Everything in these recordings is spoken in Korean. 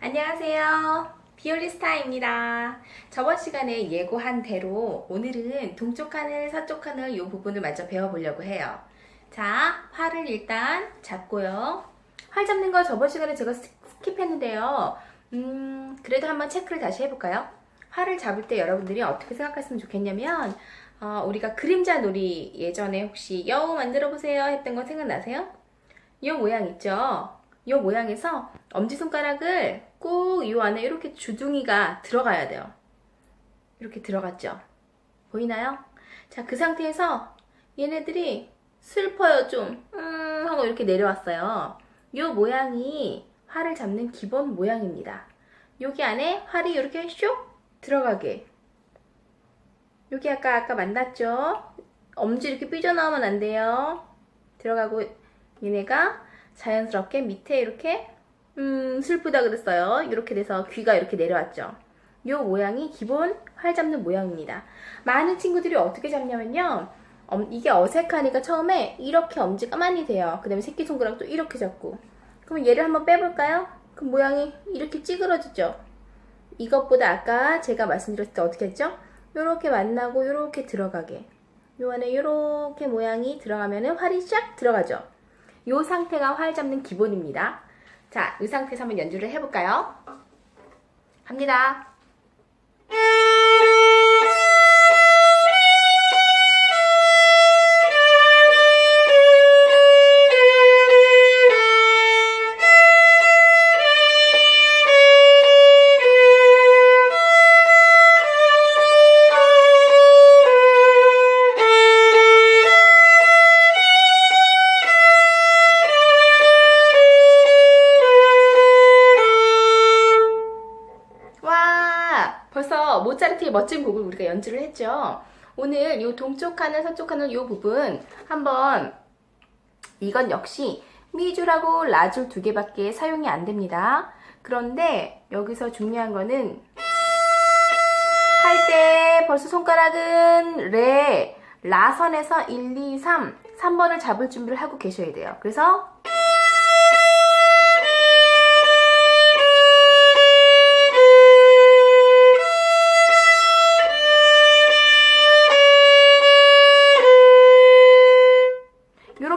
안녕하세요. 비올리스타입니다. 저번 시간에 예고한 대로 오늘은 동쪽 하늘, 서쪽 하늘 이 부분을 먼저 배워보려고 해요. 자, 활을 일단 잡고요. 활 잡는 거 저번 시간에 제가 스- 스킵했는데요. 음, 그래도 한번 체크를 다시 해볼까요? 활을 잡을 때 여러분들이 어떻게 생각했으면 좋겠냐면, 어, 우리가 그림자 놀이 예전에 혹시 여우 만들어 보세요 했던 거 생각나세요? 이 모양 있죠? 이 모양에서 엄지손가락을 꼭 이 안에 이렇게 주둥이가 들어가야 돼요. 이렇게 들어갔죠? 보이나요? 자, 그 상태에서 얘네들이 슬퍼요, 좀. 음, 하고 이렇게 내려왔어요. 이 모양이 활을 잡는 기본 모양입니다. 여기 안에 활이 이렇게 슉 들어가게. 여기 아까 아까 만났죠? 엄지 이렇게 삐져나오면 안 돼요. 들어가고 얘네가 자연스럽게 밑에 이렇게 음 슬프다 그랬어요. 이렇게 돼서 귀가 이렇게 내려왔죠. 이 모양이 기본 활 잡는 모양입니다. 많은 친구들이 어떻게 잡냐면요. 엄- 이게 어색하니까 처음에 이렇게 엄지가 많이 돼요. 그 다음에 새끼손가락도 이렇게 잡고. 그럼 얘를 한번 빼볼까요? 그 모양이 이렇게 찌그러지죠? 이것보다 아까 제가 말씀드렸을 때 어떻게 했죠? 요렇게 만나고 요렇게 들어가게. 요 안에 요렇게 모양이 들어가면은 활이 쫙 들어가죠? 요 상태가 활 잡는 기본입니다. 자, 이 상태에서 한번 연주를 해볼까요? 갑니다. 모차르트의 멋진 곡을 우리가 연주를 했죠. 오늘 이 동쪽 하늘, 서쪽 하늘 이 부분 한번 이건 역시 미줄하고 라줄 두 개밖에 사용이 안 됩니다. 그런데 여기서 중요한 거는 할 때 벌써 손가락은 레, 라선에서 1, 2, 3, 3번을 잡을 준비를 하고 계셔야 돼요. 그래서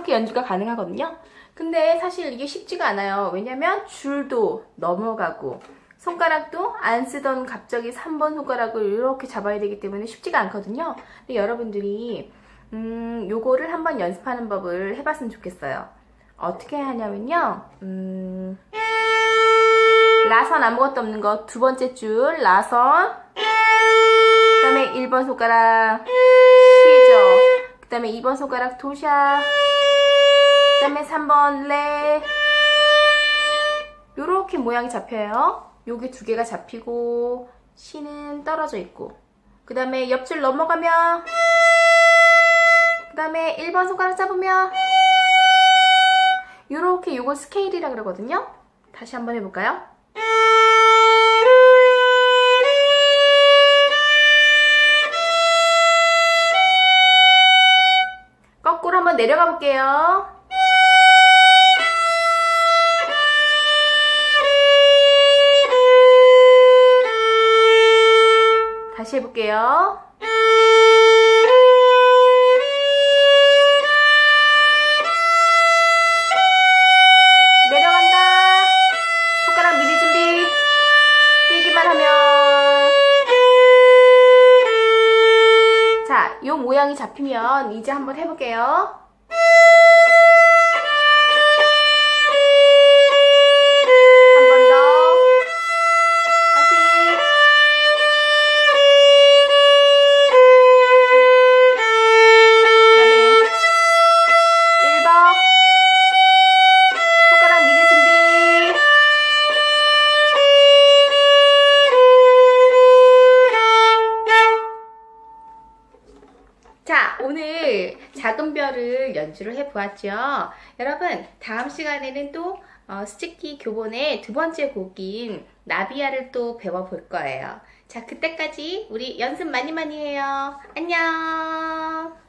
이렇게 연주가 가능하거든요. 근데 사실 이게 쉽지가 않아요. 왜냐면 줄도 넘어가고 손가락도 안 쓰던 갑자기 3번 손가락을 이렇게 잡아야 되기 때문에 쉽지가 않거든요. 근데 여러분들이 음, 요거를 한번 연습하는 법을 해봤으면 좋겠어요. 어떻게 하냐면요. 음, 라선 아무것도 없는 거 두 번째 줄 라선 그 다음에 1번 손가락 시죠. 그 다음에 2번 손가락 도샤 그 다음에 3번 레 요렇게 모양이 잡혀요. 요게 두 개가 잡히고 시는 떨어져 있고 그 다음에 옆줄 넘어가면 그 다음에 1번 손가락 잡으면 요렇게 요거 스케일이라 그러거든요. 다시 한번 해볼까요? 거꾸로 한번 내려가 볼게요. 다시 해볼게요. 내려간다. 손가락 미리 준비. 뛰기만 하면. 자, 요 모양이 잡히면 이제 한번 해볼게요. 자, 오늘 작은 별을 연주를 해보았죠. 여러분, 다음 시간에는 또 어, 스티키 교본의 두 번째 곡인 나비야를 또 배워볼 거예요. 자, 그때까지 우리 연습 많이 많이 해요. 안녕!